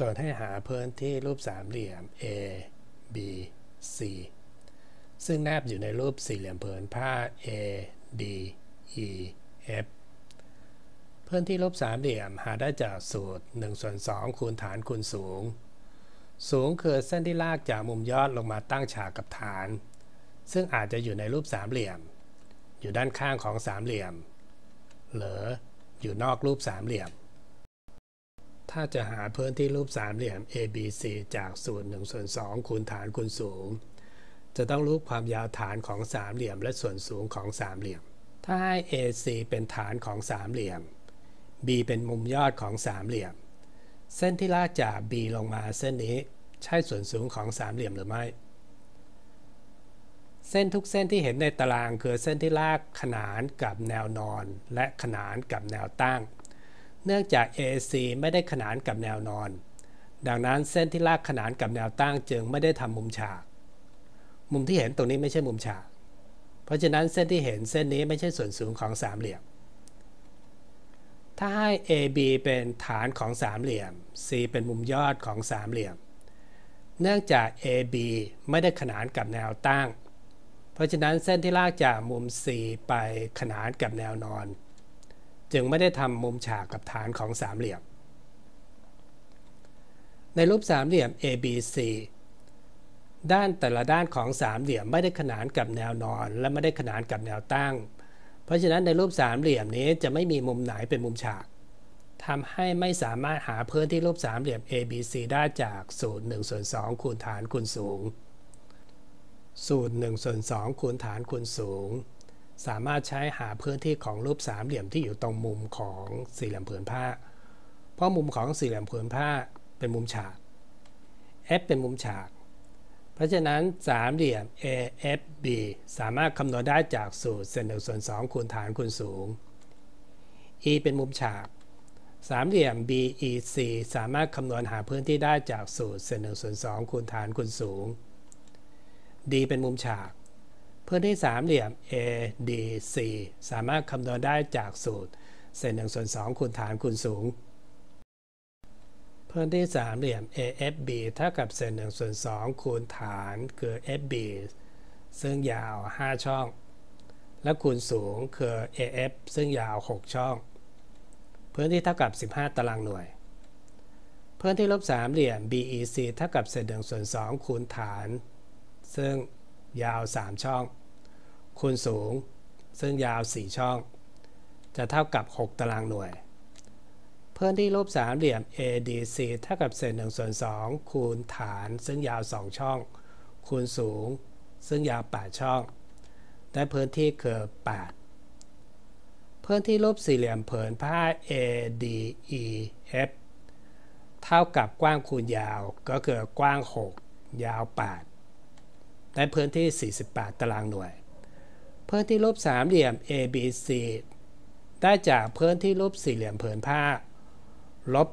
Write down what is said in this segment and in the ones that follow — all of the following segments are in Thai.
จทย์ให้หาพื้นที่รูปสามเหลี่ยม A B C ซึ่งแนบอยู่ในรูปสี่เหลี่ยมผืนผ้า A D E F พื้นที่รูปสามเหลี่ยมหาได้จากสูตร1ส่วน2คูณฐานคูณสูง สูงคือเส้นที่ลากจากมุมยอดลงมาตั้งฉากกับฐาน ซึ่งอาจจะอยู่ในรูปสามเหลี่ยม อยู่ด้านข้างของสามเหลี่ยม หรืออยู่นอกรูปสามเหลี่ยม ถ้าจะหาพื้นที่รูปสามเหลี่ยม ABC จากสูตร1ส่วน2คูณฐานคูณสูง จะต้องรู้ความยาวฐานของสามเหลี่ยม และส่วนสูงของสามเหลี่ยม ถ้าให้ AC เป็นฐานของสามเหลี่ยม B เป็นมุมยอดของสามเหลี่ยม เส้นที่ลากจาก B ลงมาเส้นนี้ใช่ส่วนสูงของสามเหลี่ยมหรือไม่ เส้นทุกเส้นที่เห็นในตารางคือเส้นที่ลากขนานกับแนวนอน และขนานกับแนวตั้ง เนื่องจาก AC ไม่ได้ขนานกับแนวนอน ดังนั้นเส้นที่ลากขนานกับแนวตั้งจึงไม่ได้ทำมุมฉาก มุมที่เห็นตรงนี้ไม่ใช่มุมฉาก เพราะฉะนั้นเส้นที่เห็นเส้นนี้ไม่ใช่ส่วนสูงของสามเหลี่ยม ถ้าให้ AB เป็นฐานของสามเหลี่ยม C เป็นมุมยอดของสามเหลี่ยม เนื่องจาก AB ไม่ได้ขนานกับแนวตั้ง เพราะฉะนั้นเส้นที่ลากจากมุม C ไปขนานกับแนวนอน จึงไม่ได้ทำมุมฉากกับฐานของสามเหลี่ยม ในรูปสามเหลี่ยม ABC ด้านแต่ละด้านของสามเหลี่ยมไม่ได้ขนานกับแนวนอน และไม่ได้ขนานกับแนวตั้ง เพราะฉะนั้นในรูปสามเหลี่ยมนี้จะไม่มีมุมไหนเป็นมุมฉากทำให้ไม่สามารถหาพื้นที่รูปสามเหลี่ยม ABC ได้จากสูตร1ส่วน2คูณฐานคูณสูงสูตร1ส่วน2คูณฐานคูณสูง สามารถใช้หาพื้นที่ของรูปสามเหลี่ยมที่อยู่ตรงมุมของสี่เหลี่ยมผืนผ้า เพราะมุมของสี่เหลี่ยมผืนผ้าเป็นมุมฉาก f เป็นมุมฉาก เพราะฉะนั้นสามเหลี่ยม AFB สามารถคำนวณได้จากสูตรเศษหนึ่งส่วนสองคูณฐานคูณสูง e เป็นมุมฉาก สามเหลี่ยม BEC สามารถคำนวณหาพื้นที่ได้จากสูตรเศษหนึ่งส่วนสองคูณฐานคูณสูง D เป็นมุมฉาก พื้นที่สามเหลี่ยม ADC สามารถคำนวณได้จากสูตร เศษหนึ่งส่วนสองคูณฐานคูณสูง พื้นที่สามเหลี่ยม AFB เท่ากับเศษหนึ่งส่วนสองคูณฐานคือ FB ซึ่งยาว 5 ช่อง และคูณสูงคือ AF ซึ่งยาว 6 ช่อง พื้นที่เท่ากับ 15 ตารางหน่วย พื้นที่ลบสามเหลี่ยม BEC เท่ากับเศษหนึ่งส่วนสองคูณฐาน ซึ่งยาว 3 ช่อง คูณสูง ซึ่งยาว 4 ช่อง จะเท่ากับ 6 ตารางหน่วยเพิ่มที่รูปสามเหลี่ยม ADC เท่ากับเศษ1ส่วน2คูณฐาน ซึ่งยาว 2 ช่อง คูณสูง ซึ่งยาว 8 ช่อง ได้พื้นที่คือ 8 พื้นที่รูปสี่เหลี่ยมผินผ้า ADEF เท่ากับกว้างคูณยาวก็คือกว้าง 6 ยาว 8 ได้พื้นที่ 48 ตารางหน่วย พื้นที่รูปสามเหลี่ยม ABC ได้จากพื้นที่รูปสี่เหลี่ยมผืนผ้า ลบ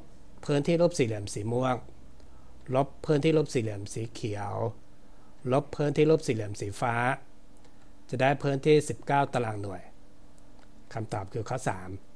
พื้นที่รูปสี่เหลี่ยมสีม่วง ลบพื้นที่รูปสี่เหลี่ยมสีเขียว ลบพื้นที่รูปสี่เหลี่ยมสีฟ้า จะได้พื้นที่ 19 ตารางหน่วยคำตอบคือข้อ 3